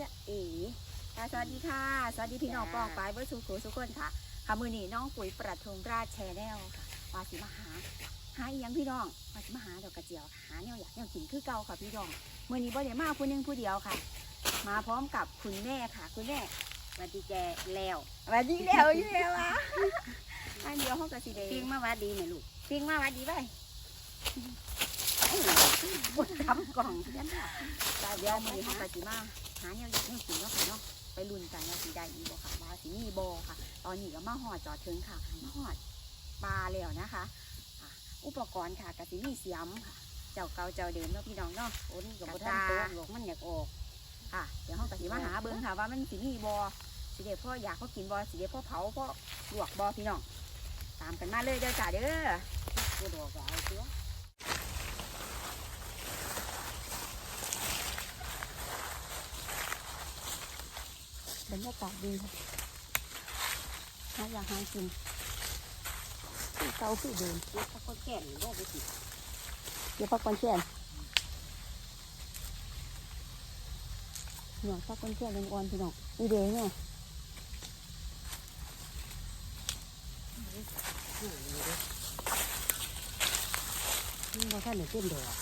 จะเอ๋ค่ะสวัสดีค่ะ สวัสดีพี่น้องปองปายเบอร์สุขุสุกคนค่ะค่ะมือนี้น้องปุ๋ยประทุมราชแชนแนลค่ะวาสิมาหาหาอีหยังพี่น้องวาสิมาหาดอกกระเจียวค่ะหาแนวอยากแนวกินคือเก่าค่ะพี่น้องมือนี้บ่ได้มาผู้หนึงผู้เดียวค่ะ มาพร้อมกับคุณแม่ค่ะ คุณแม่สวัสดีแกแล้วสวัสดีแล้วอยู่แล้วอะอันเดียวห้องกระสีเดปิ้งมาหวัดดีไหมลูกปิ้งมาหวัดดีไป ปวดทำกล่องยันแต่เดี๋ยวมือนี้ห้องกระสีมาหาแนวอยากแนวกินเนาะค่ะเนาะไปลุ้นกันว่าสีได้อีบ่ค่ะว่าสีมีบ่ค่ะ ตอนนี้ก็มาหอดจอดถึงค่ะมาหอดปลาแล้วนะคะอุปกรณ์ค่ะกระสีมีเสียมค่ะเจ้าเก่าเจ้าเดิมเนาะพี่น้องเนาะโอ้นี่กับบ่ทันโตหรอกมันอยากออกค่ะ เดี๋ยวห้องกระสีมาหาเบิ้งค่ะว่ามันสีมีบ่สีเด็พ่ออยากพ่อกินบ่สีเด็พ่อเผาพ่อลวกบ่พี่น้องตามกันมาเลยเด้อจ้าเด้อบ่ดอกก็เอาเสื้อ บรรยากาศดีค่ะน่าอยากหากินเก่าคือเดิมเดี๋ยวเขาก็แก่นบ่ไปสิเดี๋ยวพักก่อนเชียนหน่อยพักก่อนเชียนเป็นอ่อนพี่น้องอีเด้เนี่ยมันบ่ทันได้เป็นดอก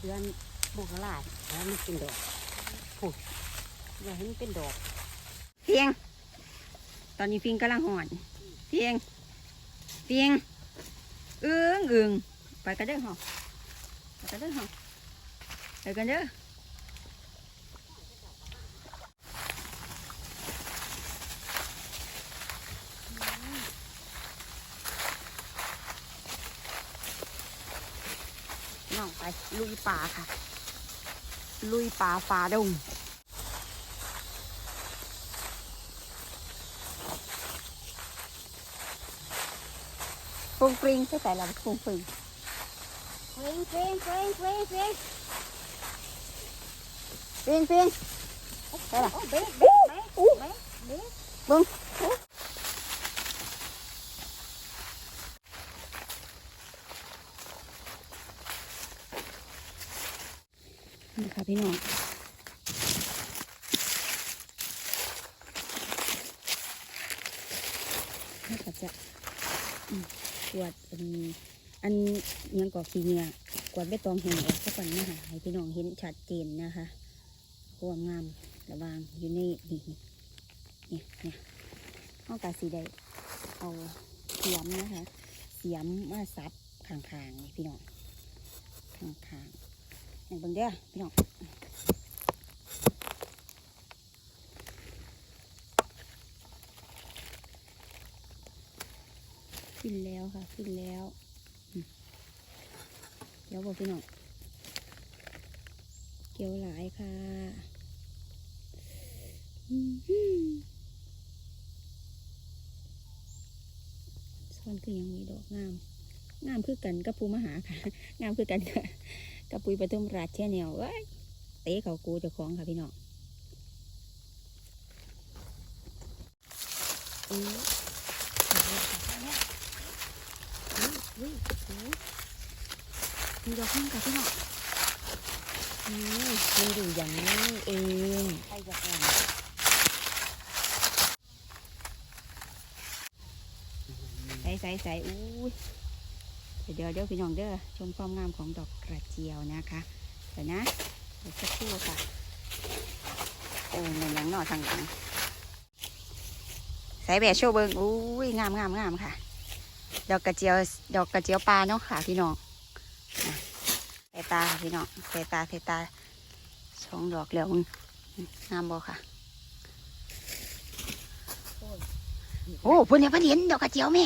เดือนมกราแล้วมันเป็นดอกโอ้ย อยาให้มันเป็นดอกเพียง ตอนนี้ฟิงกำลังหอนเพียงเพียงเอื้องเอื้องไปกันเด้อหอไปกันเด้อหอไปกันเด้อน้องไปลุยป่าค่ะ ลุยป่าฝ่าดง ฟุ้งฟริงใช่แต่ละฟุ้งฟริงเฟ้งเฟ้งเฟ้งเฟ้งเฟ้งฟริงฟริงใช่ละโอ้เบ๊กเบ๊กเบ๊กอู้เบ๊กเบ๊กบึ้งนี่ค่ะพี่น้องนี่ก็จะอืม กวาดอันอันยังกอกขี้เนี่ยกวาดใบตองแห้งออกสักก่อนนะคะให้พี่น้องเห็นชัดเจนนะคะความงามระวางอยู่ในนี่เนี่ยเนี่ยห้องกาสีได้เอาเสียมนะคะเสียมมาซับข้างๆนี่พี่น้องข้างๆอย่างเบิ่งเด้อพี่น้อง นแล้วค่ะ ขึ้นแล้ว เดี๋ยวบอกพี่น้องเกี่ยวหลายค่ะซ่อนคือยังมีดอกงาม งามคือกันกับปูมหาค่ะ งามคือกันค่ะกับปุยปทุมราชแช่แนวเอ้ยเตะเขากูเจ้าของค่ะพี่น้องอือ อุ้ยอุ้ยมีดอกข้างกับพี่น้องนี่มันอยู่อย่างนี้เองใครจะอ่อนใส่ใส่ใส่อุ้ยเดี๋ยวเดี๋ยวพี่น้องเด้อชมความงามของดอกกระเจียวนะคะเดี๋ยวนะเดี๋ยวสักครู่ค่ะโอ้ยมันยังหนอทางหลังใส่แบบโชว์เบิงอุ้ยงามงามงามค่ะ ดอกกระเจียว ดอกกระเจียวปลาเนาะค่ะพี่น้องอะใส่ตาค่ะพี่น้องใส่ตาใส่ตาสองดอกแล้วงามบ่ค่ะ โอ้เพิ่นเนี่ยเพิ่นเห็นดอกกระเจียวแม่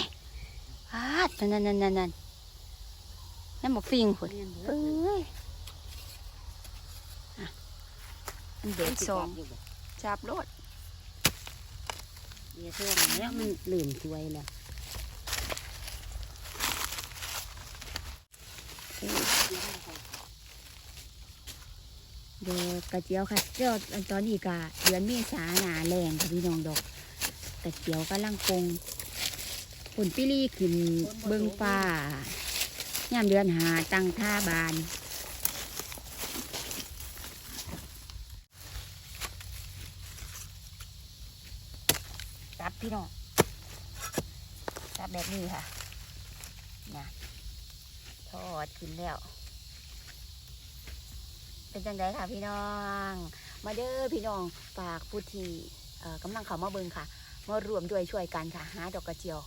พาดนั่นนั่นนั่นนั่นนั่นบอกฟิงพุ่นเรียนเบิเอ้ดยอะอันเด็กสองจับรถเดี๋ยวช่วงนี้มันลืมช่วยแล้ว เดี๋ยวกระเจียวค่ะเจ้าตอนนี้กะเดือนเมษาหนาแรงค่ะพี่น้องดอกกระเจียวก็ลังคงผลปิลีขึ้นเบิ้งฟ้ายามเดือนหาตังท่าบานตับพี่น้องตับแบบนี้ค่ะนะ ทอดกินแล้ว เป็นจังไดค่ะพี่น้อง มาเด้อพี่น้องฝากผู้ที่กำลังเข้ามาเบิงค่ะ มารวมด้วยช่วยกันค่ะหาดอกกระเจียว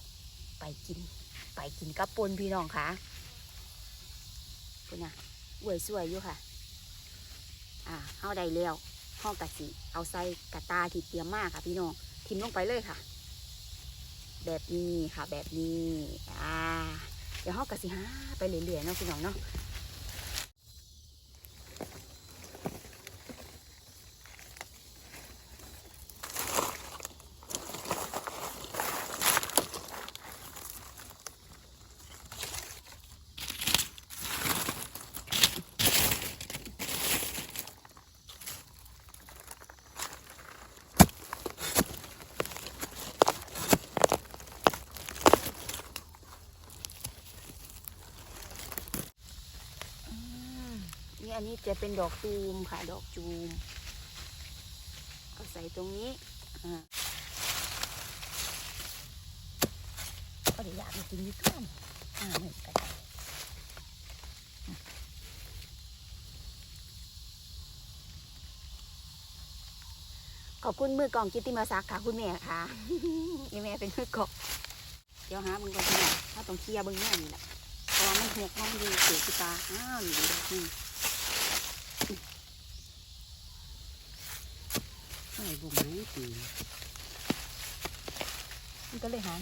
ไปกิน ไปกินกับปนพี่น้องค่ะคุณน่ะอวยสวยอยู่ค่ะ อ่าเฮาได้แล้วห้องกะสิเอาใส่กระตาที่เตรียมมาค่ะ พี่น้องทิมลงไปเลยค่ะ แบบนี้ค่ะแบบนี้ อ่า เดี๋ยวเฮากะสิหาไปเรื่อยๆเนาะพี่น้องเนาะ อันนี้จะเป็นดอกจูมค่ะ ดอกจูมเอาใส่ตรงนี้อ่าก็เดี๋ยวอยากมากินอยี่ต้นอ่าเหมือนกันขอบคุณมือกล่องกิตติมาซักค่ะ คุณแม่ค่ะนี่แม่เป็นมือกล่องเดี๋ยวหามึงก่อนพี่น้องถ้าต้องเคลียร์เบึงแม่นี่แหละเพราะว่ามันหกมันดีเสียกีตาอ้าวนี่ดอกนี่ ใส่บุ้งไม้ตีมันก็เลยหาย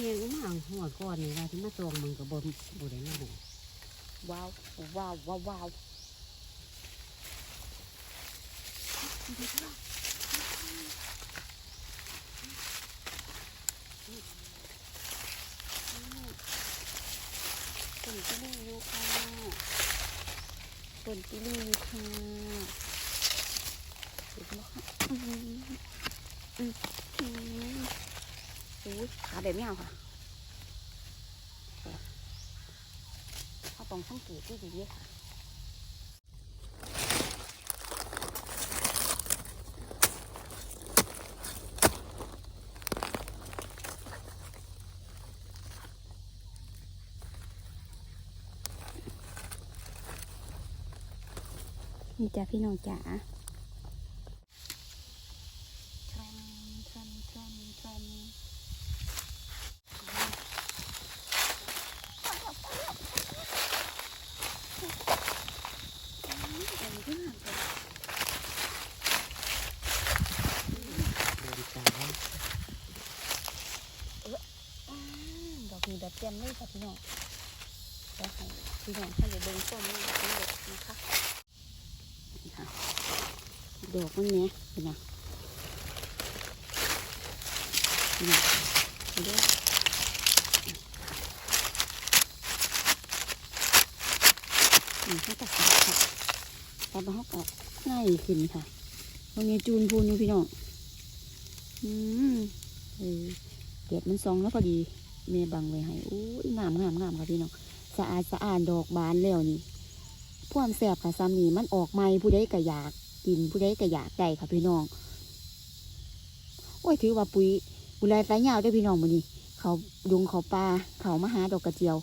มนี่พี่น้องขึ้นแล้วเลี้ยงมาหัวก้อนนี่ว่าที่มาตวงมึงกับบนบุได้มาบุว้าวว้าวว้าวว้าวต้นที่นี่อยู่ค่ะต้นที่นี่อยู่ค่ะเห็นไหมคะ อู้ขาแบบไม่เอาค่ะเขาต้องสังเกตที่ดีๆค่ะนี่จ้ะพี่น้องจ๋าทรันทรันทรันทรันอืม ดอกนี้แบบเต็มเลยค่ะพี่น้องเดี๋ยวให้พี่น้องให้เดี๋ยวเบิ่งต้นนี้ดอกนี้นะคะดอกมันเนี้ยเห็นไหมนี่เด้อนี่ค่ะ ตัดมาเขาออกง่ายขึ้นค่ะตรงนี้จูนพูนอยู่พี่น้องอืมเออเกล็ดมันซองแล้วพอดีเมบังไว้ให้อู้ยงามงามงามค่ะพี่น้องสะอาดสะอาดดอกบานแล้วนี่พวามแสบค่ะซ้ำนี่มันออกใหม่ผู้ใดก็อยากกินผู้ใดก็อยากได้ค่ะพี่น้องโอ้ยถือว่าปุ๋ยบุไรสายยาวได้อพี่น้องมื้อนี้เขาดงเขาปลาเขามาหาดอกกระเจียว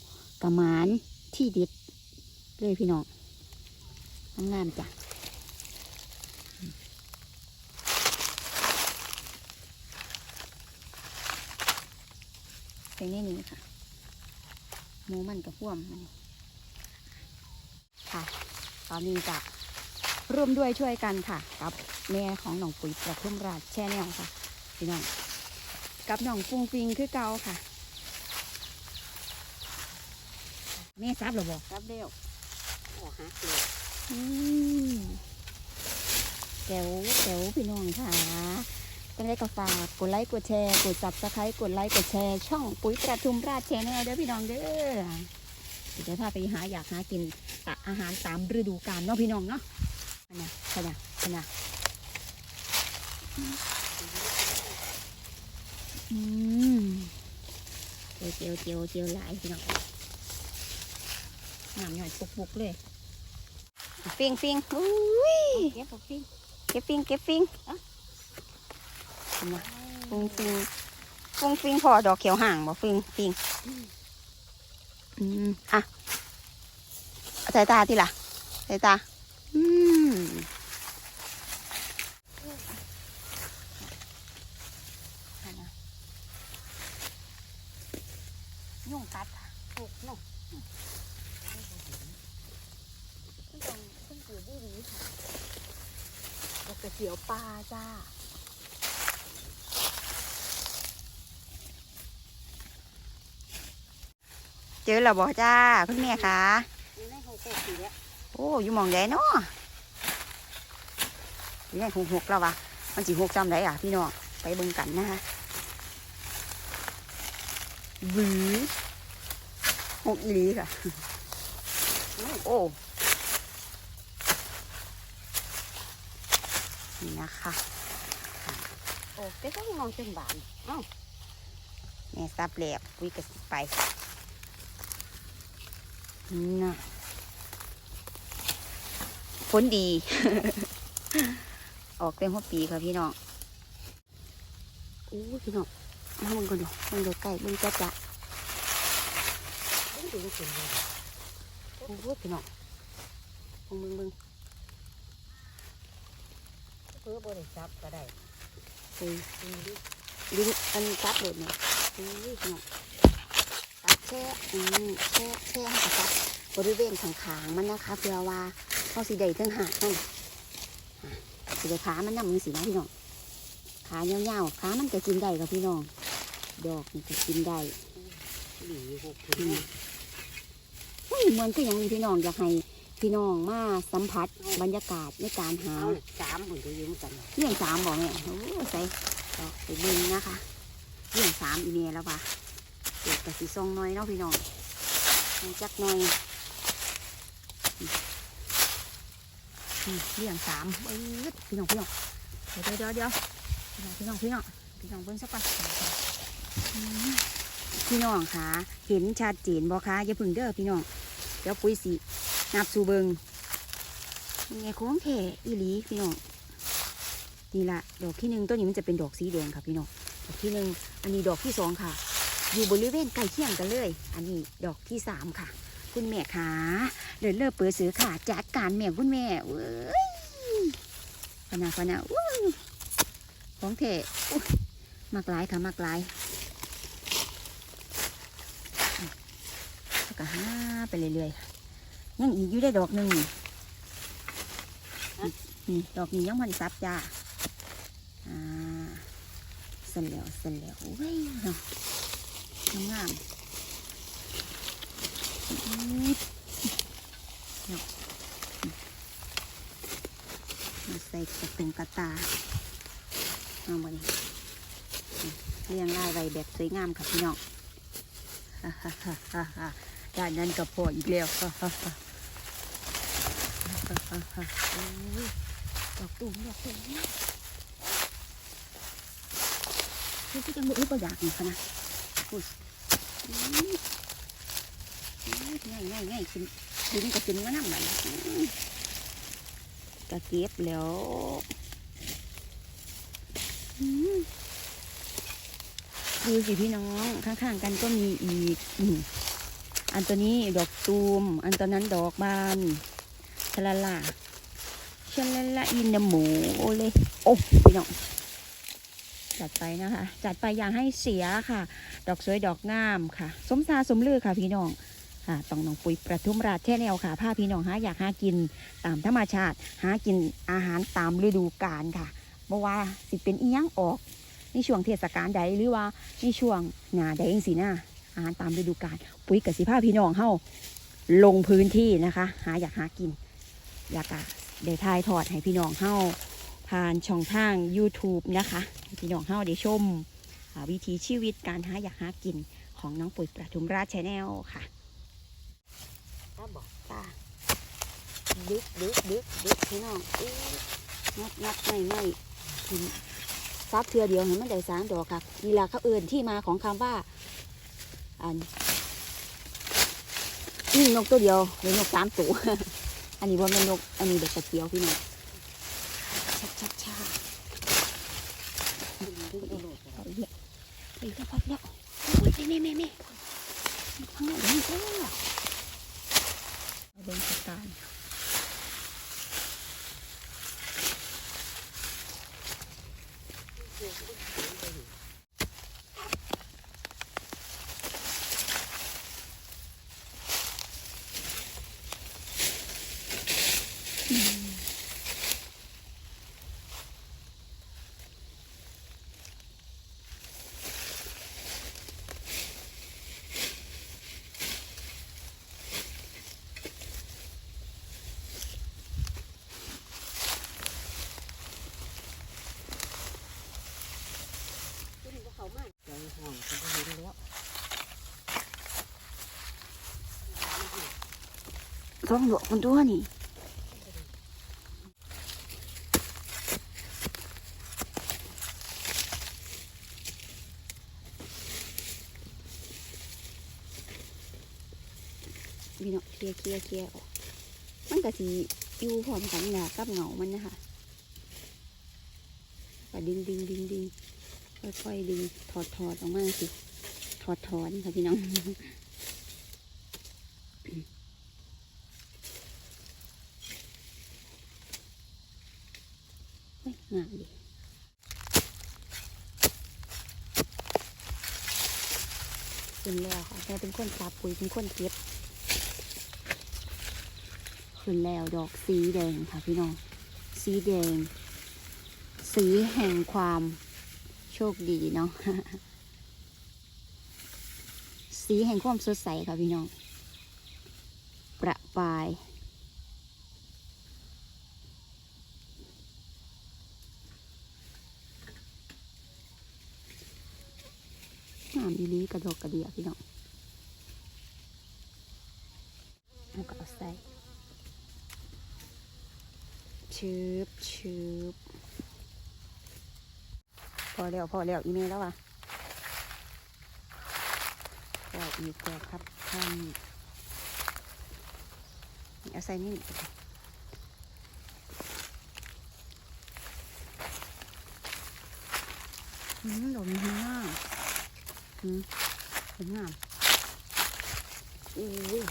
กระหมานที่เด็ดเลยพี่น้อง งามจ้ะเป็นแน่นี้ค่ะหมูมันกับพ่วมค่ะ ตอนนี้จะร่วมด้วยช่วยกันค่ะ กับแม่ของหนองปุ๋ยประทุ่มราชแช่แนวค่ะพี่น้องกับหนองฟูงฟิงคือเกาค่ะแม่ซับหรือบอกซับเร็วโอ้ฮะเกอ แจ๋วแจ๋วพี่น้องค่ะก็ได้ก็ฝากกดไลค์กดแชร์กดจับสไครต์กดไลค์กดแชร์ช่องปุ๋ยประทุมราชแชนแนลเด้อพี่น้องเด้อเดี๋ยวพาไปหาอยากหากินอาหารตามฤดูกาลเนาะพี่น้องเนาะขนาดขนาดขนาดอืมเจียวเจียวเจียวเจียวหลายพี่น้องน้ำหน่อยปุกๆเลย ฟิงฟิงอุ้ยเก็บกับพี่เก็บฟิงเก็บฟิงอะเห็นไหมฟิงฟิงฟิงฟิงพอดอกเขียวห่างบ่ฟิงฟิงอืมอะเอาสายตาที่ล่ะสายตา อืมยุ่งกัด ถูกเนาะ ขึ้นตรงขึ้นอยู่ดีดีค่ะดอกกระ เจียวปลาจ้า เจอแล้วบ่จ้าคุณแม่คะนี่ในห้องโคกสีแล้วโอ้อยู่หมองใดเนาะอยู่ในหกหกแล้ววะมันสิหกจำได้อะพี่น้องไปเบิ่งกันนะคะหวือหกอีหลีค่ะ โอ้ นี่นะคะโอ้เก็บต้องมองเต็มบานเอ้าแม่ซับแหลบวิกสิไปน่ะฝนดี ออกเต็มหัวปีค่ะพี่น้องอู้พี่น้องมาเบิ่งก่อนดูเบิ่งดูใกล้เบิ่งจ้าจ้าเบิ่งดูเป็นเลยโอ้พี่น้องเบิ่งเบิ่งเบิ่งเพื่อบริจับก็ได้เฮ้ยดูดิลิ้นอันซับเลยเนี่ยอู้พี่น้องตัดแช่อืมแช่แช่ให้กับซับบริเวณข้างๆมันนะคะเพื่อว่าเขาสิได้เทิงหากนั่นสิได้ขามันนำมือสินะพี่น้องขายาวๆขามันก็กินได้กับพี่น้องดอกนี่ก็กินได้หลีหกอืมเฮ้ยเหมือนก็ยังมีพี่น้องอยากให้ พี่น้องมาสัมผัสบรรยากาศในการหาเอาสามหุ่นก็ยืมกันเรื่องสามบอกเนี่ยโอ้ใส่ดอกไปบึงนะคะเรื่องสามอีเมลแล้วปะเด็กกะสีซองน้อยเนาะพี่น้องให้จักหน่อยอืมอืมเรื่องสามเอ้ยพี่น้องพี่น้องเดี๋ยวเดี๋ยวเดี๋ยวพี่น้องพี่น้องพี่น้องพี่น้องเบิ้งสักก่อนอืมพี่น้องค่ะเห็นชัดเจนบ่คะอย่าเพึ่งเด้อพี่น้องเดี๋ยวปุ้ยสิ นับสู่เบิงยังไงโค้งเทอีหลีพี่น้องนี่ละดอกที่หนึ่งต้นนี้มันจะเป็นดอกสีแดงค่ะพี่น้องดอกที่หนึ่งอันนี้ดอกที่สองค่ะ อยู่บริเวณใกล้เคียงกันเลย อันนี้ดอกที่สามค่ะ คุณแม่ขาเดินเลิกเปิดเสือค่ะจัดการแม่คุณแม่เว้ยพนาพนาอู้ของเทมากหลายค่ะมากหลายก็ห้าไปเรื่อยๆ ยังอีกอยู่ได้ดอกหนึ่งนี่นี่ดอกนี้ยังไมันซับจ้าอ่าเสร็จแล้วเสร็จแล้วเว้ยเนาะงามๆอื้อเนาะมาใส่กระตุงกระตาเอามาดิเรียงรายไว้แบบสวยงามค่ะพี่น้องฮ่าฮ่าฮ่าฮ่าฮ่าด้านนั้นก็พออีกแล้ว ฮ่าฮ่าฮ่าฮ่าฮ่าฮ่าโอ้ยดอกตุ่มดอกตุ่มคือที่จังบุก็อยากนี่ะนะอุ้ยง่ายง่ายง่ายขึ้นดินก็ขึ้นมานั่งแบบกะเก็บแล้วดูสิพี่น้องข้างๆกันก็มีอีก อันตัวนี้ดอกตูม อันตัวนั้นดอกบาน ชะละลาชะละละอินนโมเลยโอ้พี่น้องจัดไปนะคะ จัดไปอย่างให้เสียค่ะ ดอกสวยดอกงามค่ะ สมซาสมลือค่ะพี่น้องค่ะต้องน้องปุ๋ยประทุมราชแท่แนวค่ะพาพี่น้องหาอยากหากินตามธรรมชาติ หากินอาหารตามฤดูกาลค่ะบ่ว่าสิเป็นอีหยังออกในช่วงเทศกาลใดหรือว่าในช่วงหนาใดเองสินะอาหารตามฤดูกาลปุ๋ยกับสิพาพี่น้องเฮาลงพื้นที่นะคะ หาอยากหากิน อยากอะได้ทายทอดให้พี่น้องเฮาผ่านช่องทาง YouTube นะคะพี่น้องเฮาได้ชมวิถีชีวิตการหาอยากหากินของน้องปุ๋ยประทุมราชแนลค่ะถ้าบอกค่ะดึกดึกดึกดึกพี่น้องอ๊ะงัดงัดไม่ไม่กินซับเทือเดียวเห็นมันได้สามดอกค่ะนี่แหละเขาเอื่นที่มาของคำว่าอันนี่นกตัวเดียวหรือนกสามตัว อันนี้ว่าเป็นนก อันนี้เด็กตะเกียวพี่น้องชักชักชักดึงดึงเอาโลดเอาอีกแล้วอีกแล้วพอแล้วโอ้ยแม่แม่แม่ข้างหลังนี่ก็เอาเบิ้งสตาม ขึ้นพวกเขามากใจห่วงจะเห็นแล้ว ต้องหลวกมันตัวนี่พี่น้องเคลียร์เคลียร์เคลียร์ออกมันก็สีอยู่พร้อมกันแหละกับเหงามันนะคะก็ดึงดึงดึงดึงค่อยๆดึงถอดถอดออกมาสิถอดถอนค่ะพี่น้อง เฮ้ย งามดีขึ้นแล้วค่ะแม่เป็นคนซับปุ๋ยเป็นคนเก็บขึ้นแล้วดอกสีแดงค่ะพี่น้อง สีแดง สีแห่งความโชคดีเนาะสีแห่งความสดใสค่ะพี่น้อง ประปาย งามอีลีกระดอกกระเดียพี่น้องแล้วก็เอาใส่ชืบชืบพอแล้วพอแล้วอีเมลแล้วอะพออีกแล้วครับท่านเอาใส่นี่อืมดนี้งามอืม สวยงามอุ้ย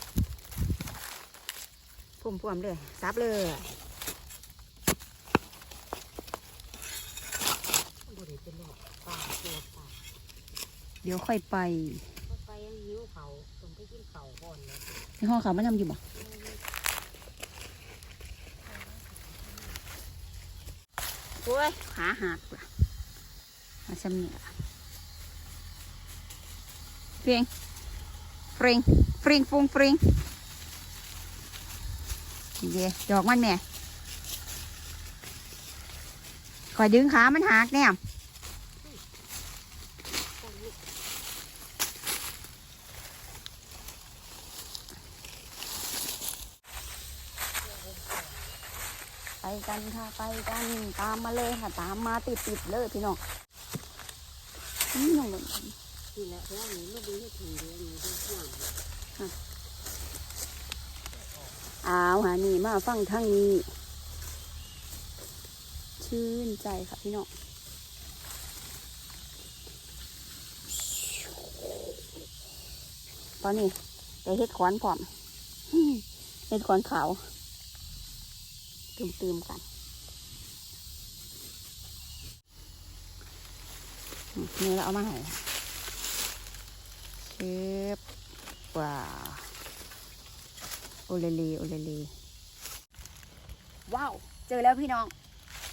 พุ่มพวมๆเลยซับเลยบริเป็นหลอกป่าตัวป่าเดี๋ยวค่อยไปเข้าไปยังหิวเขาต้องไปกินเขาก่อนเลยในห้องเขามันทำอยู่บ่โอ้ยขาหักว่ะมาซ้ำเนี่ย เฟิงเฟิงเฟิงฟุงเฟิงเดียวดอกมันแม่คอยดึงขา มันหักเนี่ยไปกันค่ะ ไปกัน ตามมาเลยค่ะ ตามมาติดติดเลยพี่น้อง อ้าวหานี่มาฟังทางนี้ ชื่นใจค่ะพี่น้องตอนนี้ได้เฮ็ดขอนพร้อมเฮ็ดขอนขาวตืมๆกันนี่เราเอามาให้ เชฟว้าวโอเลเลโอเลเลว้าว เจอแล้วพี่น้อง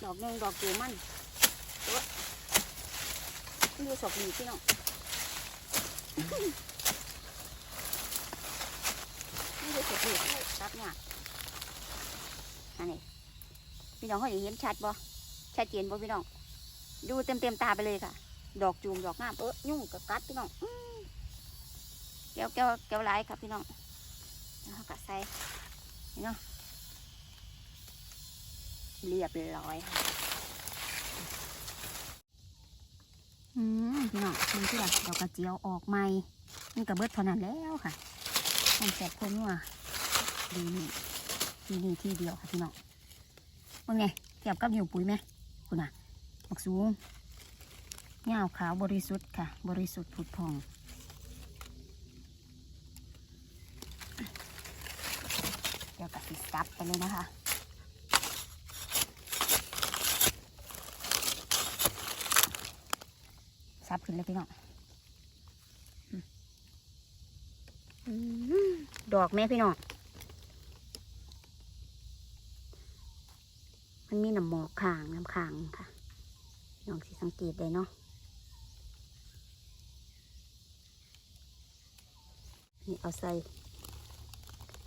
ดอกหนึ่งดอกเกมันดูศพดีพี่น้องนี่ดูศพดีตับเนี่ยอันนี้พี่น้องเขาเห็นชัดบ่ชัดเจนบ่พี่น้อง ดูเต็มเต็มตาไปเลยค่ะ ดอกจูมดอกงามเออยุ่งกับกัดพี่น้องอ แก้วแก้วแก้วลายครับพี่น้องแล้วเรากัดใส่พี่น้องเรียบร้อยค่ะอืมพี่น้องมันที่แบบดอกกระเจียวออกใหม่นี่กระเบิดเท่านั้นแล้วค่ะมันแสบคนนัวดีนี่ทีนี่ที่เดียวค่ะพี่น้องว่าไงเทียบกับอยู่ปุ๋ยไหมคุณน่ะบักสูงเงาขาวบริสุทธิ์ค่ะ บริสุทธิ์ผุดพอง ดี๋ยวกับสิซับไปเลยนะคะซับขึ้นเลยพี่น้องอดอกแม่พี่น้อง มันมีน้ำหมอกขางน้ำขางค่ะพี่น้องสิสังเกตได้เนาะนี่เอาใส่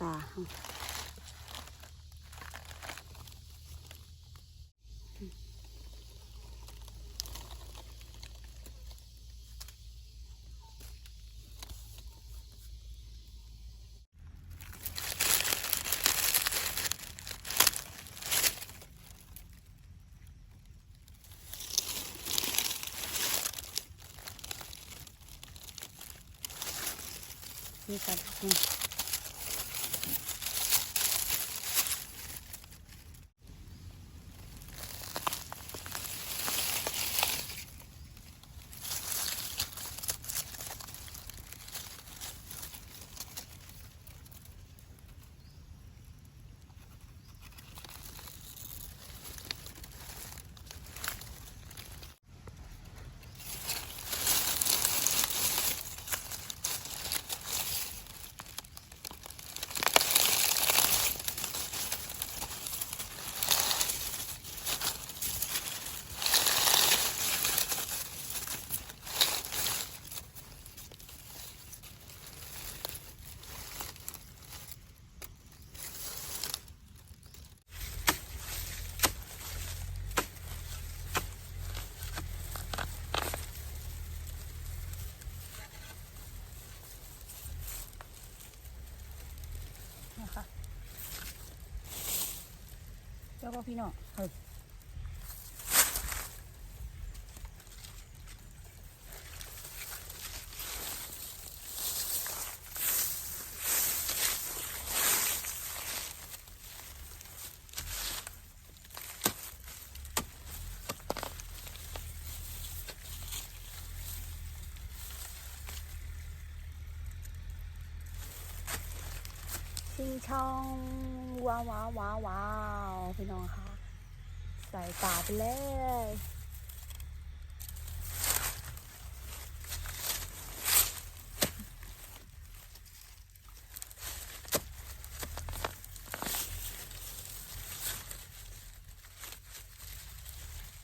ตา เอา เจ้าก็พี่น้องเฮ้ยชิงช่องว้าวว้าวว้าวว้าว พี่น้องค่ะ ใส่ตาไปเลย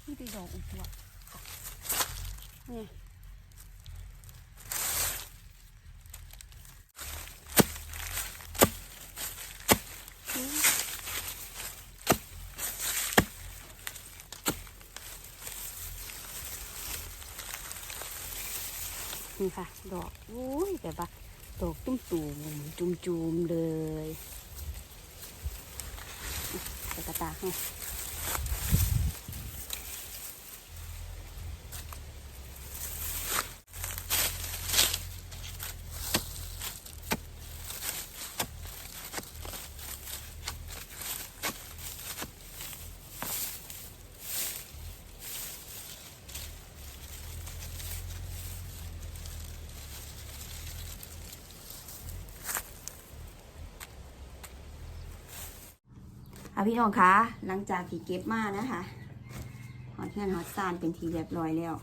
นี่ตีดอกอุบวนี่ อืม นี่ค่ะ ดอกอุ้ยแบบว่าดอกตุ้มตูมจุ่มๆเลยใส่กระตาให้อะ พี่น้องคะหลังจากที่เก็บมานะคะหอดเพื่นหอดซานเป็นทีเรียบร้อยแล้ว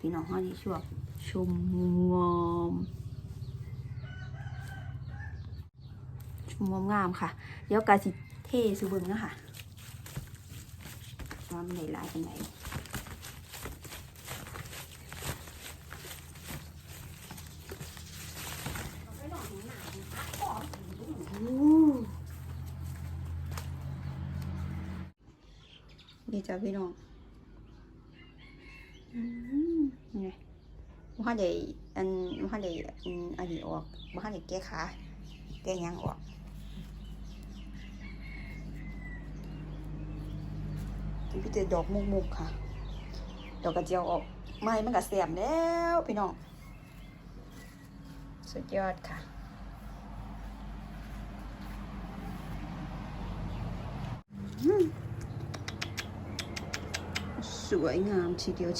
พี่น้องห้องที่ชอบชมงอมชมงอมงามค่ะ เดี๋ยวกาสิเทสุบึงนะคะว่ามันไหลลายเป็นไหน นี่จ้าพี่น้องอืมนี่ไงว่าได้อันว่าได้อันอันนี้ออกว่าได้แก้ขาแก้ยังออกพี่เจดอกมุกมุกค่ะ ดอกกระเจียวออก ไม้มันก็เสียมแล้ว พี่น้อง สุดยอดค่ะ อืม สวยงามทีเดีย